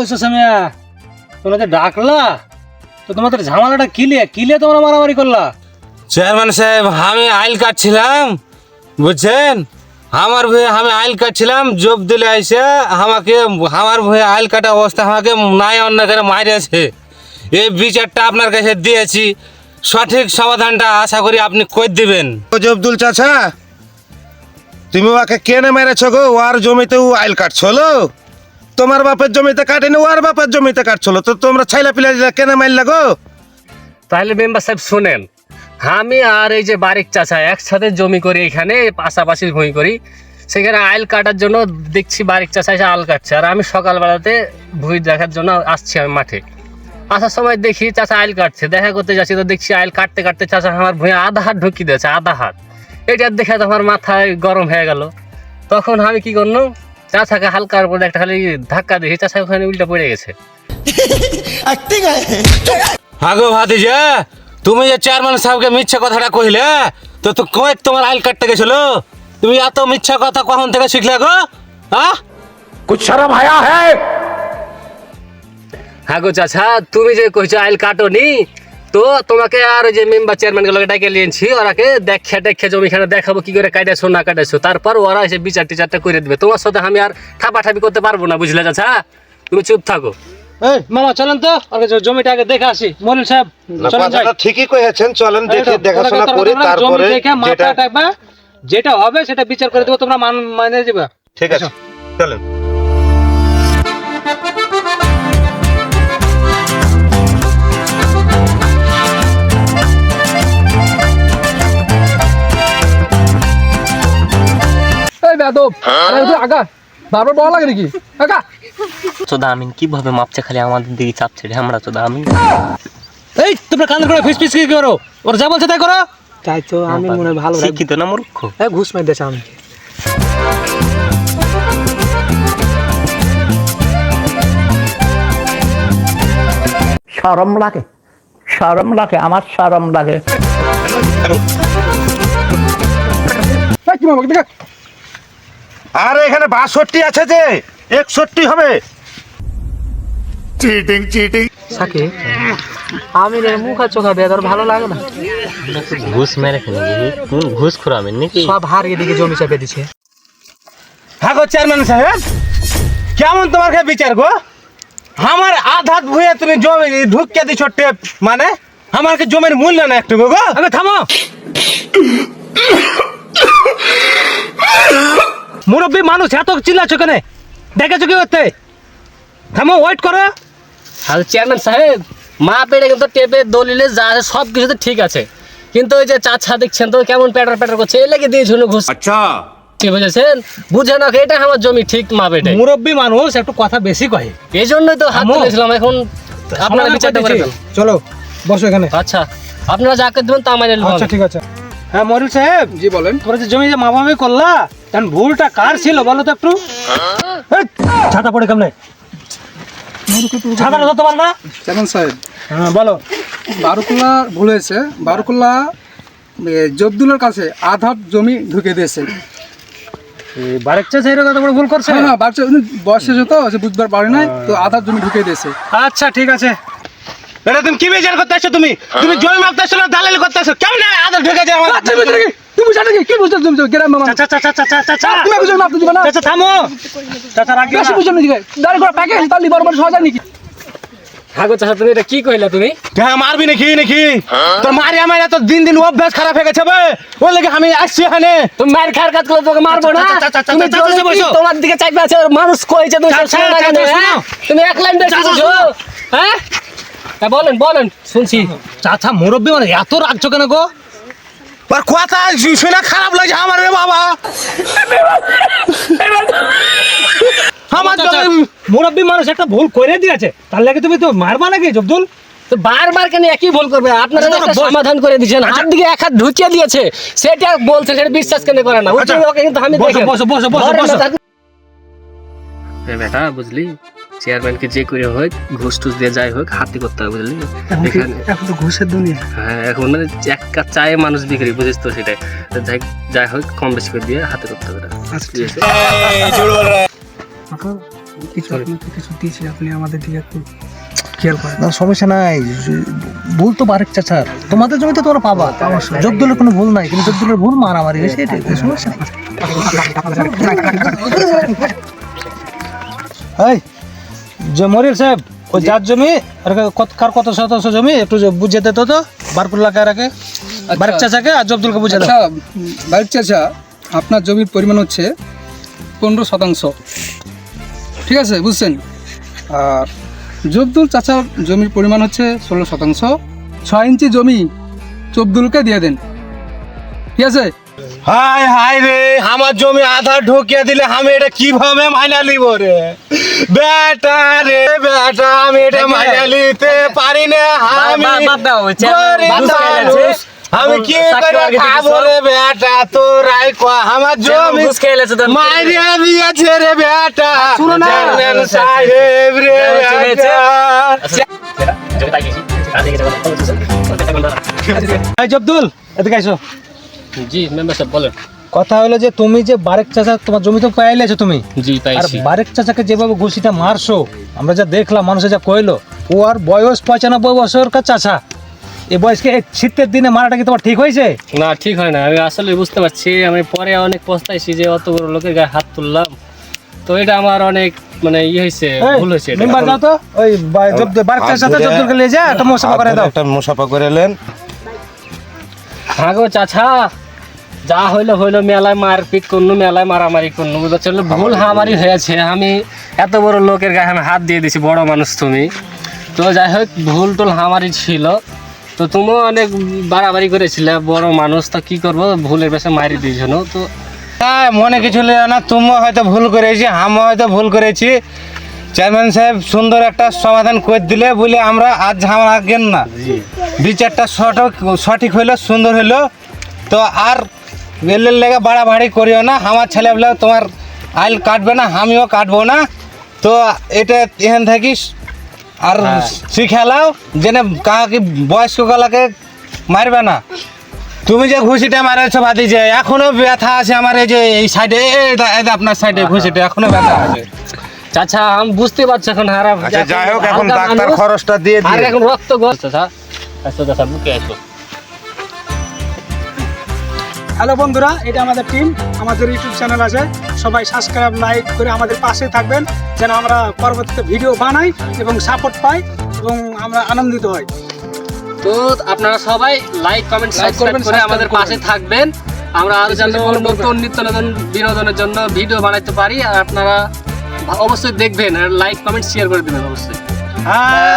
সামিয়া? তোমরা ডাকলা তো তোমাদের ঝামেলাটা কিলিয়ে কিলিয়ে তোমরা মারামারি করলা? চেয়ারম্যান সাহেব আমি আইল কাটছিলাম বুঝছেন? আমার ভয়ে আমি আইল কাটছিলাম জব দিলে আইসে আমাকে আমার ভয়ে আইল কাটা অবস্থা আমাকে নাই অন্য করে মারিয়েছে এই বিচারটা আপনার কাছে দিয়েছি। সঠিক সমাধানটা আশা করি আপনি কই দিবেন? ও জব্দুল চাচা তুমি ওকে কেনে মেরেছ গো? ওর জমিতে ও আইল কাটছল তোমার বাপের জমিতে কাটেনি, ওর বাপের জমিতে কাটছল। তো তোমরা ছাইলা পিলা কেনে মারলা গো? তাহলে মেম্বার সাহেব, শুনেন, আমি আর এই যে বারিক চাচা একসাথে জমি করি এখানে, পাশাপাশি ভূমি করি, সেখানে আইল কাটার জন্য দেখছি বারিক চাচা এসে আল কাটছে, আর আমি সকালবেলাতে ভুঁই দেখার জন্য আসছি আমি মাঠে। আসার সময় দেখি চাচা আইল কাটছে, দেখা করতে যাচ্ছি, তো দেখছি আইল কাটতে কাটতে চাচা আমার ভুঁয়ে আধা হাত ঢুকিয়ে দিয়েছে, আধা হাত। এটা দেখে তো আমার মাথায় গরম হয়ে গেল। তখন আমি কি করলাম চাচাকে হালকার উপরে একটা খালি ধাক্কা দিয়েছি চাচা ওখানে উল্টা পড়ে গেছে। আগো ভাতিজা তুমি যে চেয়ারম্যান সাহেবকে মিথ্যা কথাটা কইলে তো তো কই তোমার আইল কাটতে গেছিল? তুমি এত মিথ্যা কথা কখন থেকে শিখলে গো? হ্যাঁ কুছ শরম আয়া হ্যাঁ গো চাচা তুমি যে কইছো আইল কাটোনি তো তোমাকে আর যে মেম্বার চেয়ারম্যান গুলোকে ডাকে নিয়েছি ওরাকে দেখে দেখে জমিখানে দেখাবো কি করে কাটাইছো না কাটাইছো তারপর ওরা এসে বিচার টিচারটা করে দেবে। তোমার সাথে আমি আর ঠাপাঠাপি করতে পারব না বুঝলে চাচা? তুমি চুপ থাকো। এই মামা চলেন তো। জমিটা আগে দেখে আসি। মনিল সাহেব চলেন ঠিকই কইছেন চলেন দেখি দেখাশোনা করি তারপরে জমি দেখে মাথা যেটা টাকবা যেটা হবে সেটা বিচার করে দেবো তোমরা মান মানে যাবে ঠিক আছে চলেন। বেদব আগা। বারবার বলা লাগে নাকি? আগা। চোদা আমিন কীভাবে মাপছে খালি আমাদের দিকে চাপছে রে? আমরা চোদা আমিন এই তোমরা কান করে ফিস ফিস কি করো? ওর যা বলছে তাই করো। তাই তো আমি মনে ভালো শিক্ষিত না মূর্খ? হ্যাঁ ঘুষ মাই দেছে আমি সরম লাগে সরম লাগে আমার সরম লাগে। কি মামা দেখ? আর এখানে বাষট্টি আছে যে একষট্টি হবে। সাকে আমি রে মুখ চোখা বেদর ভালো লাগে না? ঘুষ মেরে ফেলে কোন ঘুষ খোরাবেন নাকি? সব হার এদিকে জমি চাপে দিছে। হ্যাঁ চেয়ারম্যান সাহেব কেমন তোমার বিচার গো? আমার আধাত ভুয়ে তুমি জমি ঢুকিয়ে দিছ টেপ মানে? আমার কি জমির মূল্য না একটু গো? আগে থামো। মুরব্বী মানুষ এত চিল্লাচ্ছ কেন? দেখেছ কি করতে? থামো ওয়েট করো। আর চেয়ারম্যান সাহেব মা পেটে কিন্তু টেপে দলিলে যা আছে সব কিছু তো ঠিক আছে। কিন্তু ওই যে চাচা দেখছেন তো কেমন প্যাটার প্যাটার করছে এই লেগে দিয়েছিল ঘুষ। আচ্ছা। ঠিক বুঝেছেন? বুঝে না এটা আমার জমি ঠিক মা পেটে। মুরব্বী মানুষ একটু কথা বেশি কহে। এই জন্যই তো হাত। তুলেছিলাম এখন আপনারা বিচারটা করে চলো বসো এখানে। আচ্ছা আপনারা যাকে দেবেন তা নিতে আচ্ছা ঠিক আছে। হ্যাঁ মরিল সাহেব? জি বলেন। তোমরা যে জমি যে মামামি করলা তখন ভুলটা কার ছিল বলো তো একটু? ছাতা পড়ে কেমনে? ছাতা তো তোমার না চেয়ারম্যান সাহেব। হ্যাঁ বলো। বারুকুল্লা ভুল হয়েছে। বারুকুল্লা জবদুলের কাছে আধা জমি ঢুকে দিয়েছে। বারেকচা সেই কথা বড় ভুল করছে? হ্যাঁ হ্যাঁ বাচ্চা বয়স শেষ সে বুঝবার পারে নাই তো আধা জমি ঢুকে দিয়েছে। আচ্ছা ঠিক আছে। এটা তুমি কি বিচার করতে আসছো তুমি? তুমি জমি মাপতে আসছো না দালালি করতে আসছো? কেমন আধার ঢুকে যায় আমার? আচ্ছা? তুমি জানো কি? কি বুঝতে তুমি গ্রাম মামা চাচা চাচা চাচা চাচা তুমি বুঝো মাপতে দিবে না? চাচা থামো। চাচা রাখি বেশি বুঝো নাকি দাঁড়ি করে প্যাকেজ তার লিবার মানে সহজ নাকি? হ্যাঁ গো চাচা তুমি এটা কি কইলা তুমি? হ্যাঁ মারবি নাকি নাকি? তোর মারি আমার এত দিন দিন অভ্যাস খারাপ হয়ে গেছে বে। ওই লেগে আমি আসছি এখানে। তুমি মায়ের খার কাজ করলে তোকে মারবো না? চাচা, চাচা, তুমি। তোমার দিকে চাইবে আছে? মানুষ কইছে তুমি সব চাচা, হ্যাঁ? তুমি এক লাইন বুঝো। হ্যাঁ? হ্যাঁ, বলেন বলেন শুনছি। চাচা মুরব্বী মানে এত রাখছো কেন গো? আর কথা শুনে খারাপ লাগছে আমার রে বাবা। আমার মুরব্বী মানুষ একটা ভুল করে দিয়েছে। তার লাগে তুমি তো মারবা নাকি জব্দুল? তো বারবার কেন একই ভুল করবে? আপনারা আচ্ছা, একটা সমাধান করে দিয়েছেন। হাত দিকে এক হাত ঢুকিয়ে দিয়েছে। সেটা বলছে সেটা বিশ্বাস কেন করে না? ওকে ওকে কিন্তু আমি বসো, বসো, বসো, বসো। বেটা বুঝলি? চেয়ারম্যানকে যে করে হোক ঘুষ টুস দিয়ে যাই হোক হাতি করতে হবে বুঝলি এখানে এখন তো ঘুষের দুনিয়া হ্যাঁ এখন মানে এক কাপ চায়ে মানুষ বিক্রি বুঝিস তো সেটাই যাই যাই হোক কম বেশি করে দিয়ে হাতে করতে হবে কিছু দিয়েছি আপনি আমাদের দিকে একটু খেয়াল করেন না সমস্যা নাই ভুল তো বারেক চাচার তোমাদের জমিতে তোমরা পাবা যোগ কোনো ভুল নাই কিন্তু যোগ ভুল মারামারি হয়েছে এটাই তো সমস্যা নেই। এই যে মরিল সাহেব ওই যার জমি আর কত- কার কত শতাংশ জমি একটু যে বুঝিয়ে দে তো বারকুল্লা কারাকে বারেক চাচাকে আর জব্দুলকে বুঝিয়ে দাও। আচ্ছা বাইক চাচা আপনার জমির পরিমাণ হচ্ছে পনেরো শতাংশ। ঠিক আছে বুঝছেন? আর জব্দুল চাচার জমির পরিমাণ হচ্ছে ষোলো শতাংশ। ছয় ইঞ্চি জমি চব্দুলকে দিয়ে দেন। ঠিক আছে? হাই হাই রে আমার জমি আধা ঢুকিয়ে দিলে আমি এটা কীভাবে মাইনা নিব রে? বেটা রে বেটা আমি এটা মাইনা নিতে পারি না আমি মানুষ। আমি কি করে খাব রে বেটা তোরাই কয়া আমার জমি মাইরিয়া দিয়েছে রে বেটা না। চেয়ারম্যান সাহেব রে বেটা জব্দুল এদিকে আইসো। জি মেম্বার সাহেব বলেন। কথা হলো যে তুমি যে বারেক চাচা তোমার জমি তো পাইলেছো তুমি। জি আর বারেক চাচাকে যেভাবে ঘুষিটা মারছো আমরা যা দেখলাম মানুষে যা কইলো ও আর বয়স পঁচানব্বই বছর কা চাচা। এই বয়সকে শীতের দিনে মারাটা কি তোমার ঠিক হয়েছে? না ঠিক হয় না। আমি আসলে বুঝতে পারছি আমি পরে অনেক পস্তাইছি যে অত বড় লোকের গায়ে হাত তুললাম। তো এটা আমার অনেক মানে ইয়ে হয়েছে ভুল হয়েছে এটা। মেম্বার যাও তো। ওই বা- জব্দ- বারেক চাচার সাথে জব্দুলকে নিয়ে যা একটা মোসাফা করে দাও। একটা মুসাফা করে এলেন হ্যাঁ গো চাচা। যা হইল হইল মেলায় মারপিট করল মেলায় মারামারি করল বুঝতে? ভুল হামারি হয়েছে আমি এত বড় লোকের গায়ে আমি হাত দিয়ে দিছি বড় মানুষ তুমি। তো যাই হোক ভুল টুল হামারি ছিল। তো তুমিও অনেক বাড়াবাড়ি করেছিলে বড় মানুষ তো কি করব? ভুলের বেশে মারি দিয়েছিল তো হ্যাঁ মনে কিছু না তুমিও হয়তো ভুল করেছি আমিও হয়তো ভুল করেছি। চেয়ারম্যান সাহেব সুন্দর একটা সমাধান করে দিলে বলে আমরা আজ ঝামেলা গেন না? বিচারটা সঠিক সঠিক হইল সুন্দর হইল। তো আর বেলের লেগে বাড়াবাড়ি করিও না আমার ছেলেবেলা তোমার আইল কাটবে না আমিও কাটবো না। তো এটা এখান থাকিস আর শিখালাও যেন কাকে বয়স্ক গলাকে মারবে না। তুমি যে ঘুষিটা মারাছো বাদি যে এখনও ব্যথা আছে আমার এই যে এই সাইডে আপনার সাইডে ঘুষিটা এখনও ব্যথা আছে। চাচা আমি বুঝতে পারছি এখন হারা আচ্ছা যাই হোক এখন ডাক্তার খরচটা দিয়ে আর এখন রক্ত চাচা আসো চাচা বুকে আসো। হ্যালো বন্ধুরা এটা আমাদের টিম আমাদের ইউটিউব চ্যানেল আছে। সবাই সাবস্ক্রাইব লাইক করে আমাদের পাশে থাকবেন যেন আমরা পরবর্তীতে ভিডিও বানাই এবং সাপোর্ট পাই এবং আমরা আনন্দিত হই। তো আপনারা সবাই লাইক কমেন্ট Like সাবস্ক্রাইব করবেন, করে আমাদের। পাশে থাকবেন। আমরা আরও যেন নতুন নিত্য নতুন বিনোদনের জন্য ভিডিও বানাইতে পারি আর আপনারা অবশ্যই দেখবেন আর লাইক কমেন্ট শেয়ার করে দেবেন অবশ্যই। হ্যাঁ